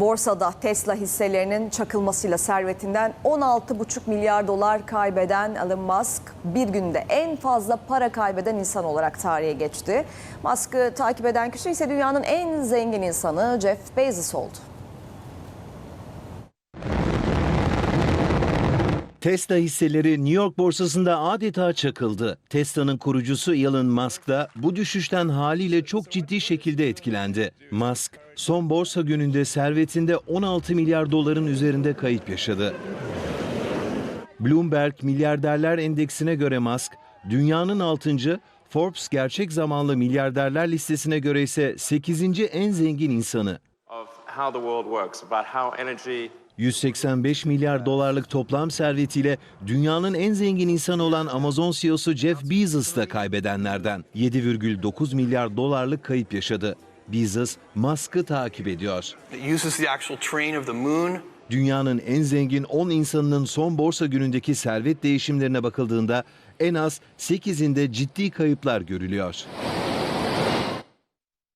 Borsada Tesla hisselerinin çakılmasıyla servetinden 16,5 milyar dolar kaybeden Elon Musk bir günde en fazla para kaybeden insan olarak tarihe geçti. Musk'ı takip eden kişi ise dünyanın en zengin insanı Jeff Bezos oldu. Tesla hisseleri New York borsasında adeta çakıldı. Tesla'nın kurucusu Elon Musk da bu düşüşten haliyle çok ciddi şekilde etkilendi. Musk son borsa gününde servetinde 16 milyar doların üzerinde kayıp yaşadı. Bloomberg Milyarderler Endeksine göre Musk dünyanın 6. Forbes gerçek zamanlı milyarderler listesine göre ise 8. en zengin insanı. How the world works, about how energy 185 milyar dolarlık toplam servetiyle dünyanın en zengin insanı olan Amazon CEO'su Jeff Bezos da kaybedenlerden 7,9 milyar dolarlık kayıp yaşadı. Bezos, Musk'ı takip ediyor. It uses the actual train of the moon. Dünyanın en zengin 10 insanının son borsa günündeki servet değişimlerine bakıldığında en az 8'inde ciddi kayıplar görülüyor.